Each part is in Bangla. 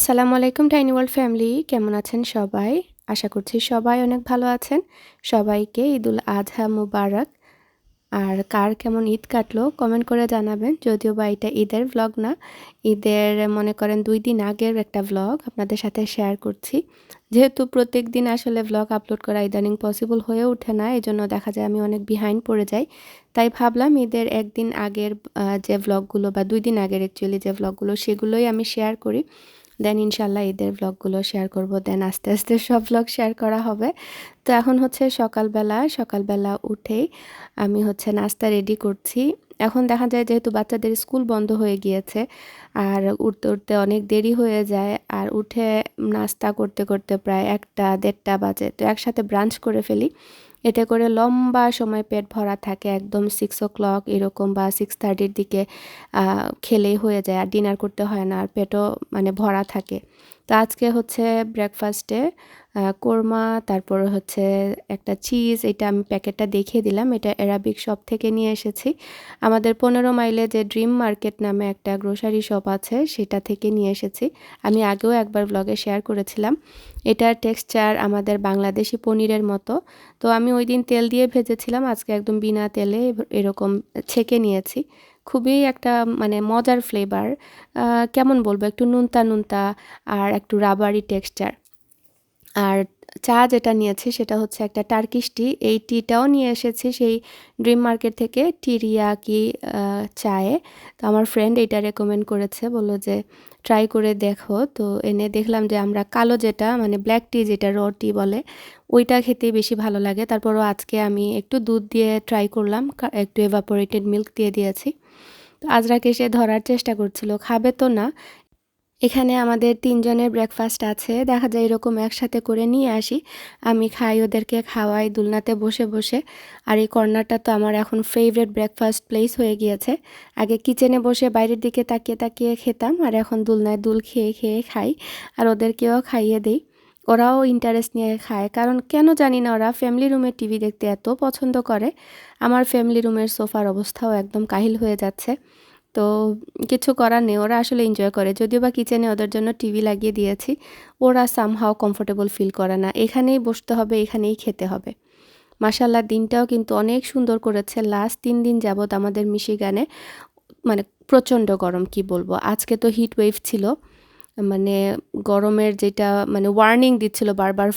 আসসালামু আলাইকুম টাইনি ওয়ার্ল্ড ফ্যামিলি কেমন আছেন সবাই? আশা করছি সবাই অনেক ভালো আছেন। সবাইকে ঈদুল আজহা মুবারক। আর কার কেমন ঈদ কাটলো কমেন্ট করে জানাবেন। যদিও বা এটা ঈদের ভ্লগ না, ঈদের মনে করেন দুই দিন আগের একটা ভ্লগ আপনাদের সাথে শেয়ার করছি। যেহেতু প্রত্যেক দিন আসলে ভ্লগ আপলোড করা ইদানিং পসিবল হয়ে ওঠে না এই জন্য দেখা যায় আমি অনেক বিহাইন্ড পড়ে যাই। তাই ভাবলাম ঈদের একদিন আগের যে ভ্লগগুলো বা দুই দিন আগের অ্যাকচুয়ালি যে ভ্লগগুলো সেগুলোই আমি শেয়ার করি। দেন ইনশাল্লাহ ঈদের ব্লগগুলো শেয়ার করব। দেন আস্তে আস্তে সব ব্লগ শেয়ার করা হবে। তো এখন হচ্ছে সকালবেলা সকালবেলা উঠেই আমি হচ্ছে নাস্তা রেডি করছি। এখন দেখা যায় যেহেতু বাচ্চাদের স্কুল বন্ধ হয়ে গিয়েছে, আর উঠতে উঠতে অনেক দেরি হয়ে যায়, আর উঠে নাস্তা করতে করতে প্রায় একটা দেড়টা বাজে। তো একসাথে ব্রাঞ্চ করে ফেলি। এতে করে লম্বা সময় পেট ভরা থাকে, একদম সিক্স ও ক্লক এরকম বা সিক্স থার্টির দিকে খেলেই হয়ে যায়, আর ডিনার করতে হয় না, আর পেটও মানে ভরা থাকে। তো আজকে হচ্ছে ব্রেকফাস্টে কোরমা, তারপর হচ্ছে একটা চিজ এটা আমি প্যাকেটটা দেখিয়ে দিলাম। এটা অ্যারাবিক শপ থেকে নিয়ে এসেছি। আমাদের পনেরো মাইলে যে ড্রিম মার্কেট নামে একটা গ্রোসারি শপ আছে, সেটা থেকে নিয়ে এসেছি। আমি আগেও একবার ব্লগে শেয়ার করেছিলাম। এটার টেক্সচার আমাদের বাংলাদেশি পনিরের মতো। তো আমি ওই দিন তেল দিয়ে ভেজেছিলাম। আজকে একদম বিনা তেলে এরকম ছেঁকে নিয়েছি। খুবই একটা মানে মজার ফ্লেভার কেমন বলব? একটু নুনতা নুনতা আর একটু রাবারি টেক্সচার আর চা যেটা নিয়েছি সেটা হচ্ছে একটা টার্কিশ টি এই টিটাও নিয়ে এসেছি সেই ড্রিম মার্কেট থেকে টিরিয়া কি চায়ে। তো আমার ফ্রেন্ড এটা রেকমেন্ড করেছে, বলল যে ট্রাই করে দেখো। তো এনে দেখলাম যে, আমরা কালো যেটা মানে ব্ল্যাক টি যেটা র টি বলে, ওইটা খেতে বেশি ভালো লাগে। তারপরও আজকে আমি একটু দুধ দিয়ে ট্রাই করলাম একটু এভাপোরেটেড মিল্ক দিয়ে দিয়েছি। তো আজরাকে সে ধরার চেষ্টা করছিল, খাবে তো না। এখানে আমাদের তিনজনের ব্রেকফাস্ট আছে। দেখা যায় এরকম একসাথে করে নিয়ে আসি। আমি খাই ওদেরকে খাওয়াই, দুলনাতে বসে বসে। আর এই কর্নারটা তো আমার এখন ফেভারেট ব্রেকফাস্ট প্লেস হয়ে গিয়েছে। আগে কিচেনে বসে বাইরের দিকে তাকিয়ে তাকিয়ে খেতাম, আর এখন দুলনায় দুল খেয়ে খেয়ে খাই। আর ওদেরকেও খাইয়ে দিই। ওরাও ইন্টারেস্ট নিয়ে খায়। কারণ কেন জানি না, ওরা ফ্যামিলি রুমের টিভি দেখতে এত পছন্দ করে। আমার ফ্যামিলি রুমের সোফার অবস্থাও একদম কাহিল হয়ে যাচ্ছে। তো কিছু করার নেই, ওরা আসলে এনজয় করে। যদিও বা কিচেনে ওদের জন্য টিভি লাগিয়ে দিয়েছি, ওরা সামহাও কমফোর্টেবল ফিল করে না। এখানেই বসতে হবে, এখানেই খেতে হবে। মাসাল্লাহ দিনটাও কিন্তু অনেক সুন্দর করেছে। লাস্ট তিন দিন যাবৎ আমাদের মিশিগানে মানে প্রচণ্ড গরম, কি বলব? আজকে তো হিট ওয়েভ ছিল। মানে গরমের যেটা মানে ওয়ার্নিং দিচ্ছিল বারবার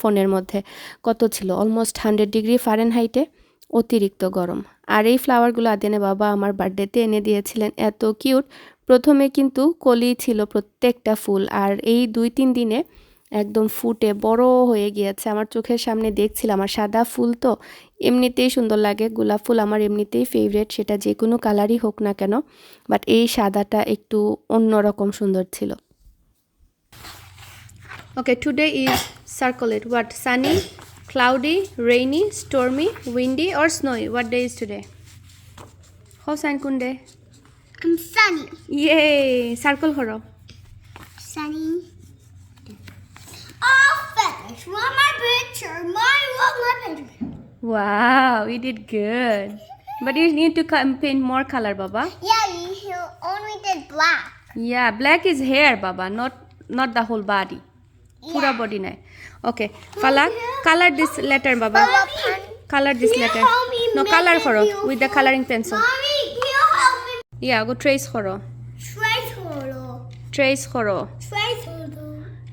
ফোনের মধ্যে। কত ছিল? অলমোস্ট হান্ড্রেড ডিগ্রি ফারেন হাইটে অতিরিক্ত গরম। আর এই ফ্লাওয়ারগুলো আদেনে বাবা আমার বার্থডেতে এনে দিয়েছিলেন। এত কিউট প্রথমে কিন্তু কলি ছিল প্রত্যেকটা ফুল আর এই দুই তিন দিনে একদম ফুটে বড় হয়ে গিয়েছে। আমার চোখের সামনে দেখছিলাম আর সাদা ফুল তো এমনিতেই সুন্দর লাগে। গোলাপ ফুল আমার এমনিতেই ফেভারেট সেটা যে কোনো কালারই হোক না কেন বাট এই সাদাটা একটু অন্যরকম সুন্দর ছিল। Okay today is circulate what sunny Cloudy, rainy, stormy, windy or snowy? What day is today? Hosan Kunde. I'm sunny. Yay! Circle horo. Sunny. All feathers were my picture. My was my picture. Wow, you did good. But you need to paint more color, Baba. Yeah, you only did black. Yeah, black is hair, Baba, not not the whole body. Yeah. Pura body nai. Falak colour this letter বাবা colour this letter no colour করো with the colouring pencil? Yeah go trace করো. ট্রেস করো.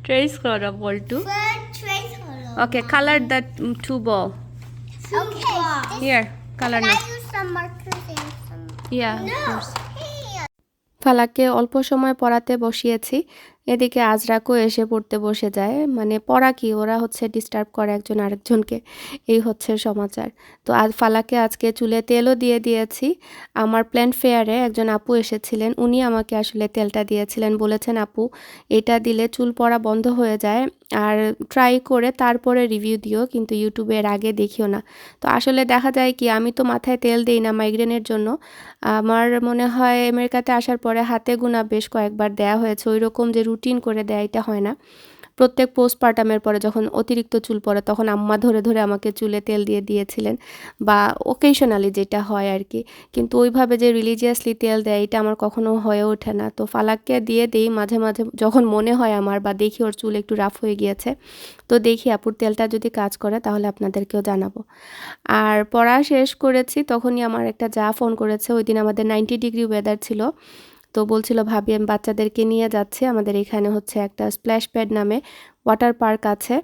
ট্রেস করো ball two Trace holo. Okay colour the two ball. Here colour? Yeah. ফালাককে অল্প সময় পড়াতে বসিয়েছি এদিকে আজরাকও এসে পড়তে বসে যায়। মানে পড়া কি? ওরা হচ্ছে ডিস্টার্ব করে একজন আরেকজনকে। এই হচ্ছে সমাচার। তো আজ ফালাকে আজকে চুলে তেলও দিয়ে দিয়েছি। আমার প্ল্যান ফেয়ারে একজন আপু এসেছিলেন। উনি আমাকে আসলে তেলটা দিয়েছিলেন। বলেছেন, আপু, এটা দিলে চুল পড়া বন্ধ হয়ে যায়। আর ট্রাই করে তারপরে রিভিউ দিও, কিন্তু ইউটিউবের আগে দেখিও না। তো আসলে দেখা যায় কি, আমি তো মাথায় তেল দিই না মাইগ্রেনের জন্য। আমার মনে হয় আমেরিকাতে আসার পরে হাতে গুণা বেশ কয়েকবার দেয়া হয়েছে। ওই রকম যে রুটিন করে দেয়, এটা হয় না। প্রত্যেক পোস্টপার্টামের পরে যখন অতিরিক্ত চুল পড়ে, তখন আম্মা ধরে ধরে আমাকে চুলে তেল দিয়ে দিয়েছিলেন বা ওকেশনালি যেটা হয় আর কি কিন্তু ওইভাবে যে রিলিজিয়াসলি তেল দেয়, এটা আমার কখনো হয়ে ওঠে না। তো ফালাককে দিয়ে দিই মাঝে মাঝে, যখন মনে হয় আমার বা দেখি ওর চুল একটু রাফ হয়ে গিয়েছে, তো দেখি, আপুর তেলটা যদি কাজ করে, তাহলে আপনাদেরকেও জানাব। আর পড়া শেষ করেছি, তখনই আমার একটা যা ফোন করেছে ওই দিন আমাদের নাইনটি ডিগ্রি ওয়েদার ছিল। তো বলছিল, ভাবি, আমি বাচ্চাদেরকে নিয়ে যাচ্ছি। আমাদের এখানে হচ্ছে একটা স্প্ল্যাশ প্যাড নামে ওয়াটার পার্ক আছে।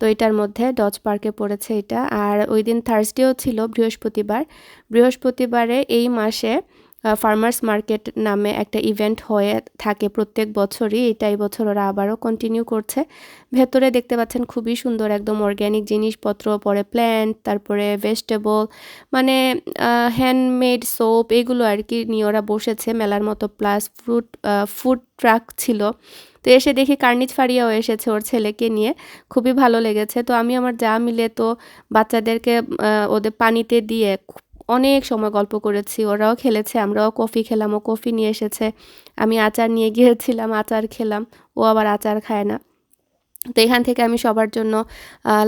তো এটার মধ্যে ডজ পার্কে পড়েছে এটা। আর ওই দিন থার্সডেও ছিল বৃহস্পতিবার। বৃহস্পতিবারে এই মাসে ফার্মার্স মার্কেট নামে একটা ইভেন্ট হয়ে থাকে প্রত্যেক বছরই। এটা এই বছর ওরা আবারও কন্টিনিউ করছে। ভেতরে দেখতে পাচ্ছেন খুবই সুন্দর একদম অর্গ্যানিক জিনিসপত্র, পরে প্ল্যান্ট তারপরে ভেজিটেবল মানে হ্যান্ডমেড সোপ এগুলো আর কি নিয়ে ওরা বসেছে। মেলার মতো প্লাস ফ্রুট ফুড ট্রাক ছিল। তো এসে দেখি কার্নিজ ফারিয়াও এসেছে ওর ছেলেকে নিয়ে। খুবই ভালো লেগেছে। তো আমি আমার যা মিলে তো বাচ্চাদেরকে ওদের পানিতে দিয়ে অনেক সময় গল্প করেছি, ওরাও খেলেছে, আমরাও কফি খেলাম, ও কফি নিয়ে এসেছে। আমি আচার নিয়ে গিয়েছিলাম, আচার খেলাম, ও আবার আচার খায় না। তো এখান থেকে আমি সবার জন্য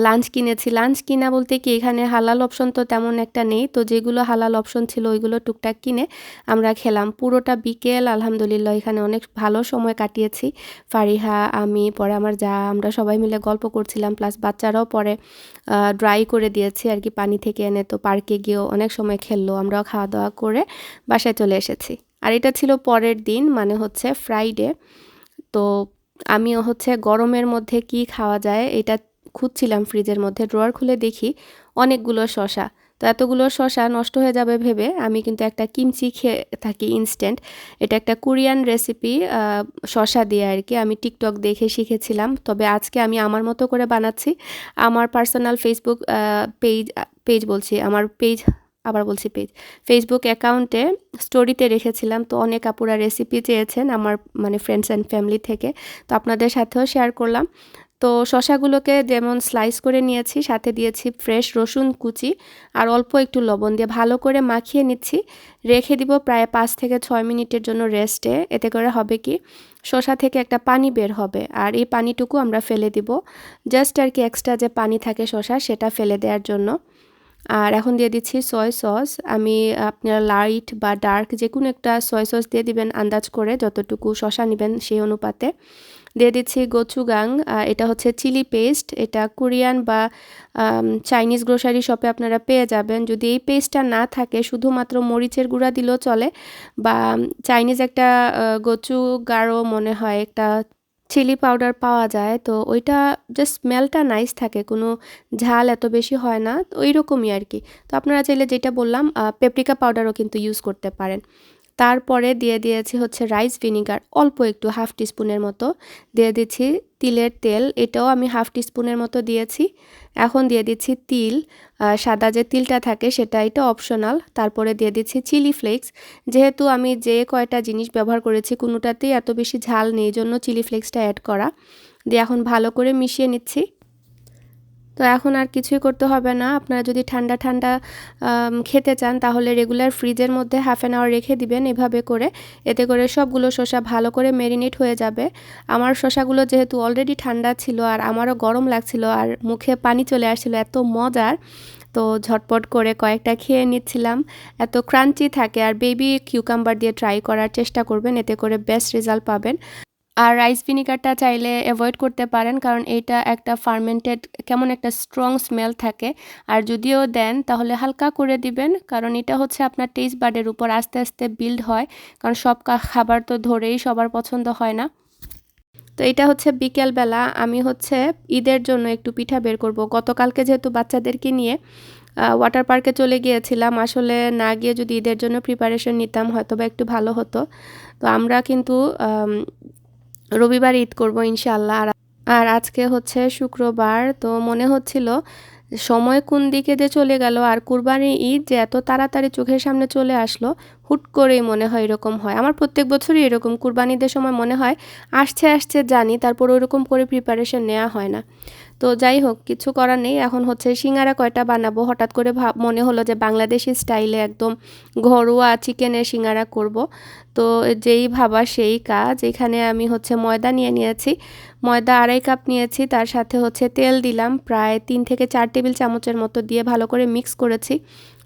লাঞ্চ কিনেছি। লাঞ্চ কিনা বলতে কি, এখানে হালাল অপশন তো তেমন একটা নেই। তো যেগুলো হালাল অপশন ছিল, ওইগুলো টুকটাক কিনে আমরা খেলাম। পুরোটা বিকেল, আলহামদুলিল্লাহ, এখানে অনেক ভালো সময় কাটিয়েছি। ফারিহা, আমি, পরে আমার যা, আমরা সবাই মিলে গল্প করছিলাম। প্লাস বাচ্চারাও পরে ড্রাই করে দিয়েছি আর কি, পানি থেকে এনে। তো পার্কে গিয়েও অনেক সময় খেললো। আমরাও খাওয়া দাওয়া করে বাসায় চলে এসেছি। আর এটা ছিল পরের দিন মানে হচ্ছে ফ্রাইডে তো আমিও হচ্ছে গরমের মধ্যে কি খাওয়া যায় এটা খুঁজছিলাম ফ্রিজের মধ্যে ড্রয়ার খুলে দেখি অনেকগুলো শশা তো এতগুলো শশা নষ্ট হয়ে যাবে ভেবে আমি কিন্তু একটা কিমচি খেয়ে থাকি ইনস্ট্যান্ট এটা একটা কোরিয়ান রেসিপি শশা দিয়ে আর কি। আমি টিকটক দেখে শিখেছিলাম, তবে আজকে আমি আমার মতো করে বানাচ্ছি। আমার পার্সোনাল ফেসবুক পেজ পেজ বলছি, আমার পেজ আবার বলছি পেজ। ফেসবুক অ্যাকাউন্টে স্টোরিতে রেখেছিলাম, তো অনেক আপুরা রেসিপি চেয়েছেন আমার মানে ফ্রেন্ডস অ্যান্ড ফ্যামিলি থেকে, তো আপনাদের সাথেও শেয়ার করলাম। তো শশাগুলোকে যেমন স্লাইস করে নিয়েছি, সাথে দিয়েছি ফ্রেশ রসুন কুচি আর অল্প একটু লবণ দিয়ে ভালো করে মাখিয়ে নিচ্ছি। রেখে দিব প্রায় পাঁচ থেকে ছয় মিনিটের জন্য রেস্টে এতে করে হবে কি, শশা থেকে একটা পানি বের হবে আর এই পানিটুকু আমরা ফেলে দিব। জাস্ট আর কি এক্সট্রা যে পানি থাকে শশা সেটা ফেলে দেওয়ার জন্য। আর এখন দিয়ে দিচ্ছি সয় সস আমি আপনারা লাইট বা ডার্ক যে কোনো একটা সয় সস দিয়ে দিবেন আন্দাজ করে, যতটুকু শশা নেবেন সেই অনুপাতে। দিয়ে দিচ্ছি গোচুগাং এটা হচ্ছে চিলি পেস্ট এটা কোরিয়ান বা চাইনিজ গ্রোসারি শপে আপনারা পেয়ে যাবেন। যদি এই পেস্টটা না থাকে, শুধুমাত্র মরিচের গুঁড়া দিলেও চলে। বা চাইনিজ একটা গোচু গাঢ় মনে হয় একটা চিলি পাউডার পাওয়া যায়। তো ওইটা জাস্ট স্মেলটা নাইস থাকে, কোনো ঝাল এত বেশি হয় না তো ওই রকমই আর কি। তো আপনারা চাইলে যেটা বললাম পেপরিকা পাউডারও কিন্তু ইউজ করতে পারেন। তারপরে দিয়ে দিয়েছি হচ্ছে রাইস ভিনিগার, অল্প একটু হাফ টিস্পুনের মতো। দিয়ে দিচ্ছি তিলের তেল, এটাও আমি হাফ টিস্পুনের মতো দিয়েছি। এখন দিয়ে দিচ্ছি তিল সাদা যে তিলটা থাকে সেটা এটা অপশনাল। তারপরে দিয়ে দিচ্ছি চিলি ফ্লেক্স। যেহেতু আমি যে কয়টা জিনিস ব্যবহার করেছি, কোনোটাতেই এত বেশি ঝাল নেই জন্য চিলি ফ্লেক্সটা অ্যাড করা। দিয়ে এখন ভালো করে মিশিয়ে নিচ্ছি। তো এখন আর কিছুই করতে হবে না। আপনারা যদি ঠান্ডা ঠান্ডা খেতে চান, তাহলে রেগুলার ফ্রিজের মধ্যে হাফ অ্যান আওয়ার রেখে দিবেন এভাবে করে। এতে করে সবগুলো শসা ভালো করে মেরিনেট হয়ে যাবে। আমার শসাগুলো যেহেতু অলরেডি ঠান্ডা ছিল আর আমারও গরম লাগছিল আর মুখে পানি চলে আসছিল, এত মজার। তো ঝটপট করে কয়েকটা খেয়ে নিচ্ছিলাম। এত ক্রাঞ্চি থাকে আর বেবি কিউকাম্বার দিয়ে ট্রাই করার চেষ্টা করবেন, এতে করে বেস্ট রেজাল্ট পাবেন। আর রাইস ভিনিগারটা চাইলে অ্যাভয়েড করতে পারেন, কারণ এটা একটা ফার্মেন্টেড কেমন একটা স্ট্রং স্মেল থাকে। আর যদিও দেন, তাহলে হালকা করে দিবেন, কারণ এটা হচ্ছে আপনার টেস্ট বার্ডের উপর আস্তে আস্তে বিল্ড হয়, কারণ সব খাবার তো ধরেই সবার পছন্দ হয় না। তো এটা হচ্ছে বিকেলবেলা আমি হচ্ছে ঈদের জন্য একটু পিঠা বের করব। গতকালকে যেহেতু বাচ্চাদেরকে নিয়ে ওয়াটার পার্কে চলে গিয়েছিলাম, আসলে না গিয়ে যদি ঈদের জন্য প্রিপারেশন নিতাম হয়তো বা একটু ভালো হতো। তো আমরা কিন্তু রবিবার ঈদ করব ইনশাল্লাহ আর আজকে হচ্ছে শুক্রবার, তো মনে হচ্ছিল সময় কোন দিকে যে চলে গেল আর কুরবানি ঈদ যে এত তাড়াতাড়ি চোখের সামনে চলে আসলো, হুট করেই মনে হয় এরকম হয়। আমার প্রত্যেক বছরই এরকম কুরবানিদের সময় মনে হয়, আসছে আসছে জানি, তারপর ওরকম করে প্রিপারেশন নেওয়া হয় না। তো যাই হোক, কিছু করার নেই। এখন হচ্ছে সিঙ্গারা কয়টা বানাবো? হঠাৎ করে ভাব, মনে হলো যে বাংলাদেশি স্টাইলে একদম ঘরোয়া চিকেনের সিঙ্গারা করব। তো যেই ভাবা সেই কাজ। এখানে আমি হচ্ছে ময়দা নিয়ে নিয়েছি। ময়দা আড়াই কাপ নিয়েছি। তার সাথে হচ্ছে তেল দিলাম। প্রায় তিন থেকে চার টেবিল চামচের মতো দিয়ে ভালো করে মিক্স করেছি।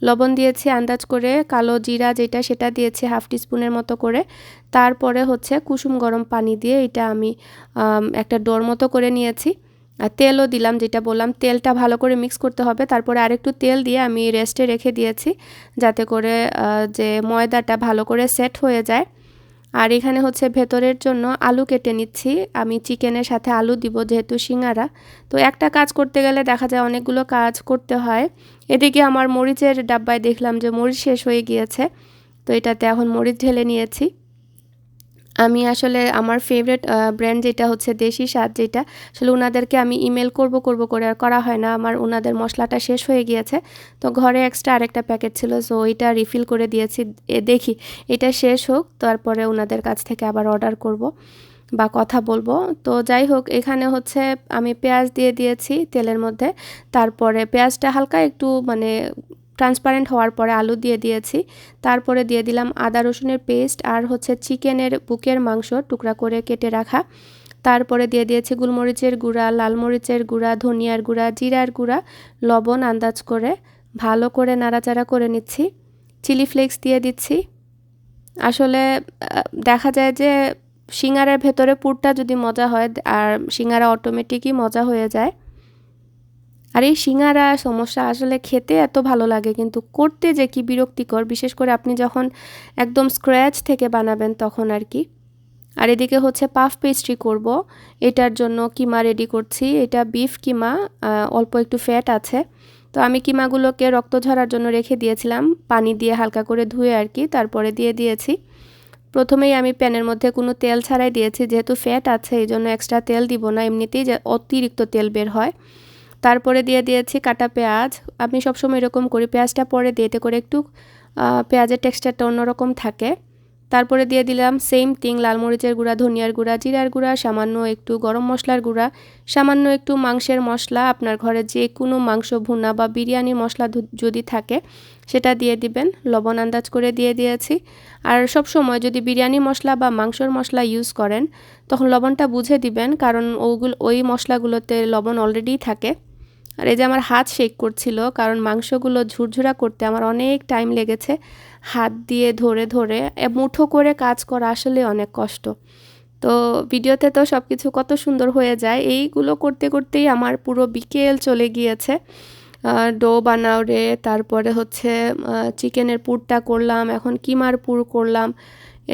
লবণ দিয়েছি আন্দাজ করে। কালো জিরা যেটা সেটা দিয়েছি হাফ টিস্পুনের মতো করে। তারপরে হচ্ছে কুসুম গরম পানি দিয়ে এটা আমি, একটা ডোর মতো করে নিয়েছি। আর তেলও দিলাম, যেটা বললাম। তেলটা ভালো করে মিক্স করতে হবে। তারপরে আরেকটু তেল দিয়ে আমি রেস্টে রেখে দিয়েছি, যাতে করে যে ময়দাটা ভালো করে সেট হয়ে যায়। আর এখানে হচ্ছে ভেতরের জন্য আলু কেটে নিচ্ছি। আমি চিকেনের সাথে আলু দিব, যেহেতু সিঙ্গারা। তো একটা কাজ করতে গেলে দেখা যায় অনেকগুলো কাজ করতে হয়। এদিকে আমার মরিচের ডাব্বায় দেখলাম যে মরিচ শেষ হয়ে গিয়েছে। তো এটাতে এখন মরিচ ঢেলে নিয়েছি। আমি আসলে আমার ফেভারেট ব্র্যান্ড যেটা হচ্ছে দেশি স্বাদ যেটা, আসলে ওনাদেরকে আমি ইমেল করব করব করে আর করা হয় না। আমার ওনাদের মশলাটা শেষ হয়ে গিয়েছে। তো ঘরে এক্সট্রা আরেকটা প্যাকেট ছিল সো ওইটা রিফিল করে দিয়েছি। দেখি, এটা শেষ হোক, তারপরে ওনাদের কাছ থেকে আবার অর্ডার করব বা কথা বলব। তো যাই হোক, এখানে হচ্ছে আমি পেঁয়াজ দিয়ে দিয়েছি তেলের মধ্যে। তারপরে পেঁয়াজটা হালকা একটু মানে ট্রান্সপারেন্ট হওয়ার পরে আলু দিয়ে দিয়েছি। তারপরে দিয়ে দিলাম আদা রসুনের পেস্ট আর হচ্ছে চিকেনের বুকের মাংস টুকরা করে কেটে রাখা। তারপরে দিয়ে দিয়েছি গুলমরিচের গুঁড়া, লাল মরিচের গুঁড়া, ধনিয়ার গুঁড়া, জিরার গুঁড়া, লবণ আন্দাজ করে ভালো করে নাড়াচাড়া করে নিচ্ছি। চিলি ফ্লেক্স দিয়ে দিচ্ছি। আসলে দেখা যায় যে সিঙ্গারের ভেতরে পুরটা যদি মজা হয়, আর সিঙ্গারা অটোমেটিকই মজা হয়ে যায়। আর এই সিঙ্গারা সমস্যা আসলে খেতে এত ভালো লাগে, কিন্তু করতে যে কি বিরক্তিকর, বিশেষ করে আপনি যখন একদম স্ক্র্যাচ থেকে বানাবেন তখন আর কি। আর এদিকে হচ্ছে পাফ পেস্ট্রি করব, এটার জন্য কিমা রেডি করছি, এটা বিফ কিমা অল্প একটু ফ্যাট আছে। তো আমি কিমাগুলোকে রক্ত ঝরার জন্য রেখে দিয়েছিলাম, পানি দিয়ে হালকা করে ধুয়ে আর কি, তারপরে দিয়ে দিয়েছি। প্রথমেই আমি প্যানের মধ্যে কোনো তেল ছাড়াই দিয়েছি, যেহেতু ফ্যাট আছে, এই জন্য এক্সট্রা তেল দিব না, এমনিতেই যে অতিরিক্ত তেল বের হয়। তারপরে দিয়ে দিয়েছি কাটা পেঁয়াজ। আমি সবসময় এরকম করি, পেঁয়াজটা পরে দিয়ে করে একটু পেঁয়াজের টেক্সচারটা অন্যরকম থাকে। তারপরে দিয়ে দিলাম সেম তিং লাল মরিচের গুঁড়া, ধনিয়ার গুঁড়া, জিরার গুঁড়া, সামান্য একটু গরম মশলার গুঁড়া, সামান্য একটু মাংসের মশলা, আপনার ঘরে যে কোনো মাংস, ভুনা বা বিরিয়ানির মশলা যদি থাকে, সেটা দিয়ে দিবেন। লবণ আন্দাজ করে দিয়ে দিয়েছি। আর সব সময় যদি বিরিয়ানি মশলা বা মাংসর মশলা ইউজ করেন, তখন লবণটা বুঝে দিবেন, কারণ ওগুলো, ওই মশলাগুলোতে লবণ অলরেডি থাকে। আর এই যে আমার হাত শেক করছিল, কারণ মাংসগুলো ঝুরঝুরা করতে আমার অনেক টাইম লেগেছে। হাত দিয়ে ধরে ধরে মুঠো করে কাজ করা আসলে অনেক কষ্ট। তো ভিডিওতে তো সব কিছু কত সুন্দর হয়ে যায়, এইগুলো করতে করতেই আমার পুরো বিকেল চলে গিয়েছে। ডো বানাও রে, তারপরে হচ্ছে চিকেনের পুরটা করলাম, এখন কিমার পুর করলাম।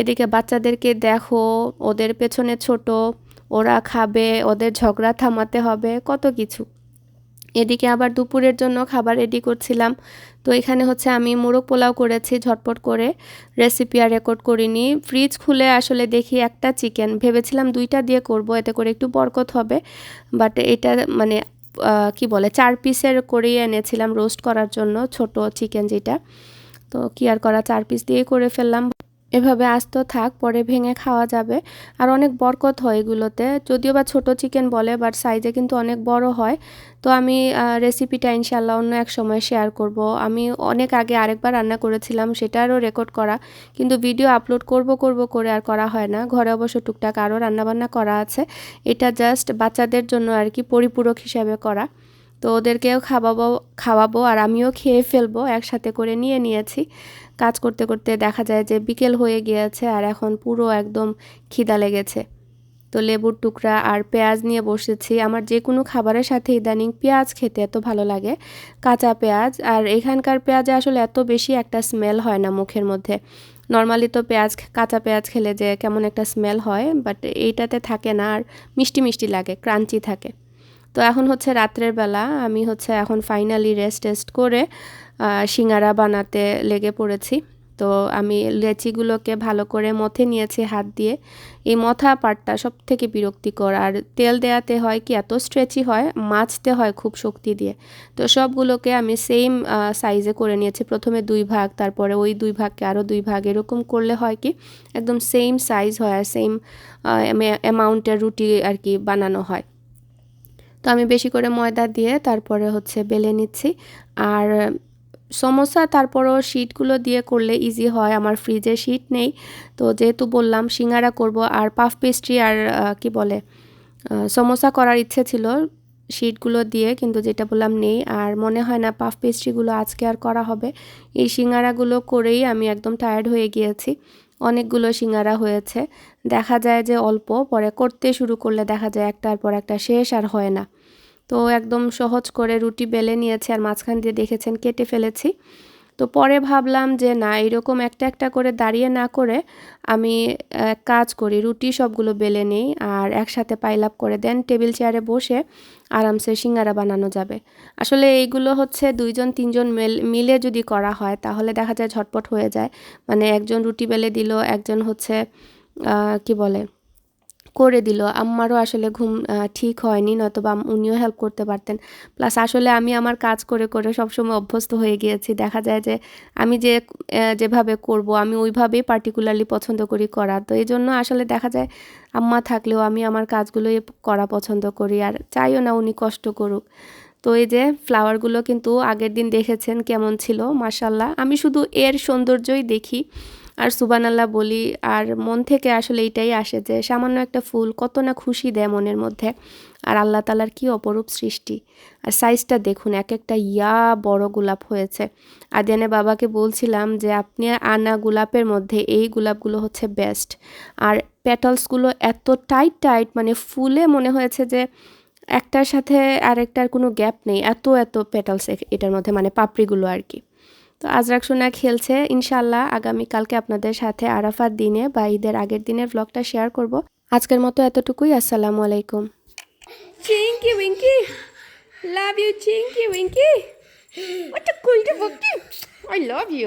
এদিকে বাচ্চাদেরকে দেখো, ওদের পেছনে ছোট, ওরা খাবে, ওদের ঝগড়া থামাতে হবে, কত কিছু। এদিকে আবার দুপুরের জন্য খাবার রেডি করছিলাম। তো এখানে হচ্ছে আমি মোরগ পোলাও করেছি ঝটপট করে। রেসিপি আর রেকর্ড করিনি। ফ্রিজ খুলে আসলে দেখি একটা চিকেন ভেবেছিলাম দুইটা দিয়ে করব, এতে করে একটু বরকত হবে। বাট এটা মানে কি বলে, চার পিসের করেই এনেছিলাম রোস্ট করার জন্য, ছোট চিকেন যেটা। তো কি আর করা, চার পিস দিয়ে করে ফেললাম। এভাবে আস্ত থাক, পরে ভেঙে খাওয়া যাবে। আর অনেক বরকত হয় এগুলোতে। যদিও বা ছোট চিকেন বলে বাট সাইজে কিন্তু অনেক বড় হয়। তো আমি রেসিপিটা ইনশাল্লাহ অন্য এক সময় শেয়ার করব। আমি অনেক আগে আরেকবার রান্না করেছিলাম সেটারও রেকর্ড করা। কিন্তু ভিডিও আপলোড করব করব করে আর করা হয় না। ঘরে অবশ্য টুকটাক আরও রান্নাবান্না করা আছে। এটা জাস্ট বাচ্চাদের জন্য আর কি পরিপূরক হিসাবে করা। তো ওদেরকেও খাওয়াবো খাওয়াবো, আর আমিও খেয়ে ফেলব, একসাথে করে নিয়ে নিয়েছি। কাজ করতে করতে দেখা যায় যে বিকেল হয়ে গিয়েছে আর এখন পুরো একদম খিদা লেগেছে। তো লেবুর টুকরা আর পেঁয়াজ নিয়ে বসেছি। আমার যে কোনো খাবারের সাথে ইদানিং পেঁয়াজ খেতে এত ভালো লাগে। কাঁচা পেঁয়াজ আর এখানকার পেঁয়াজে আসলে এত বেশি একটা স্মেল হয় না মুখের মধ্যে। নর্মালি তো পেঁয়াজ কাঁচা পেঁয়াজ খেলে যে কেমন একটা স্মেল হয় বাট এইটাতে থাকে না আর মিষ্টি মিষ্টি লাগে, ক্রাঞ্চি থাকে। তো এখন হচ্ছে রাত্রের বেলা আমি হচ্ছে এখন ফাইনালি রেস্ট টেস্ট করে সিঙ্গারা বানাতে লেগে পড়েছি। তো আমি লেচিগুলোকে ভালো করে মথে নিয়েছি হাত দিয়ে। এই মথা পাটটা সব থেকে বিরক্তিকর। আর তেল দেয়াতে হয় কি, এত স্ট্রেচি হয় মাছতে হয় খুব শক্তি দিয়ে। তো সবগুলোকে আমি সেম সাইজে করে নিয়েছি। প্রথমে দুই ভাগ, তারপরে ওই দুই ভাগকে আরও দুই ভাগ। এরকম করলে হয় কি, একদম সেম সাইজ হয় আর সেম অ্যামাউন্টের রুটি আর কি বানানো হয়। তো আমি বেশি করে ময়দা দিয়ে তারপরে হচ্ছে বেলে নিচ্ছি। আর সমোসা তারপরও শিটগুলো দিয়ে করলে ইজি হয় আমার ফ্রিজে শিট নেই। তো যেহেতু বললাম সিঙ্গারা করব আর পাফ পেস্ট্রি আর কি বলে আহ, সমোসা করার ইচ্ছে ছিল শিটগুলো দিয়ে কিন্তু যেটা বললাম নেই। আর মনে হয় না পাফ পেস্ট্রিগুলো আজকে আর করা হবে। এই সিঙ্গারাগুলো করেই আমি একদম টায়ার্ড হয়ে গিয়েছি। অনেকগুলো সিঙ্গারা হয়েছে। দেখা যায় যে অল্প পরে করতে শুরু করলে দেখা যায় একটার পর একটা শেষ আর হয় না। তো একদম সহজ করে রুটি বেলে নিয়েছি আর মাঝখান দিয়ে দেখেছেন কেটে ফেলেছি। তো পরে ভাবলাম যে না, এরকম একটা একটা করে দাঁড়িয়ে না করে আমি কাজ করি, রুটি সবগুলো বেলে নিই আর একসাথে পাইল আপ করে দেন টেবিল চেয়ারে বসে আরামসে সিঙ্গারা বানানো যাবে। আসলে এইগুলো হচ্ছে দুইজন তিনজন মেল- যদি করা হয় তাহলে দেখা যায় ঝটপট হয়ে যায়। মানে একজন রুটি বেলে দিল, একজন হচ্ছে কি বলে করে দিল। আম্মারও আসলে ঘুম ঠিক হয়নি নয়তোবা উনিও হেল্প করতে পারতেন। প্লাস আসলে আমি আমার কাজ করে করে সবসময় অভ্যস্ত হয়ে গিয়েছি। দেখা যায় যে আমি যে যেভাবে করব, আমি ওইভাবেই পার্টিকুলারলি পছন্দ করি করা। তো এই জন্য আসলে দেখা যায় আম্মা থাকলেও আমি আমার কাজগুলোই করা পছন্দ করি আর চাইও না উনি কষ্ট করুক। তো এই যে ফ্লাওয়ারগুলো কিন্তু আগের দিন দেখেছেন কেমন ছিল মাসাল্লাহ আমি শুধু এর সৌন্দর্যই দেখি। আর সুবানাল্লাহ বলি, আর মন থেকে আসলে এইটাই আসে যে সামান্য একটা ফুল কত না খুশি দেয় মনের মধ্যে। আর আল্লাহ তালার কি অপরূপ সৃষ্টি। আর সাইজটা দেখুন এক একটা ইয়া বড় গোলাপ হয়েছে। আদিয়ানে বাবাকে বলছিলাম যে, আপনি আনা গোলাপের মধ্যে এই গোলাপগুলো হচ্ছে বেস্ট আর পেটালসগুলো এত টাইট টাইট মানে ফুলে মনে হয়েছে যে একটার সাথে আরেকটার কোনো গ্যাপ নেই। এত এত পেটালস এটার মধ্যে মানে পাপড়িগুলো আর কি। তো আজরাক সোনা খেলছে। ইনশাল্লাহ আগামীকালকে আপনাদের সাথে আরাফার দিনে বা ঈদের আগের দিনের ব্লগটা শেয়ার করব। আজকের মতো এতটুকুই, আসসালামু আলাইকুম। Chinki Winki love you Chinki Winki What a cool you.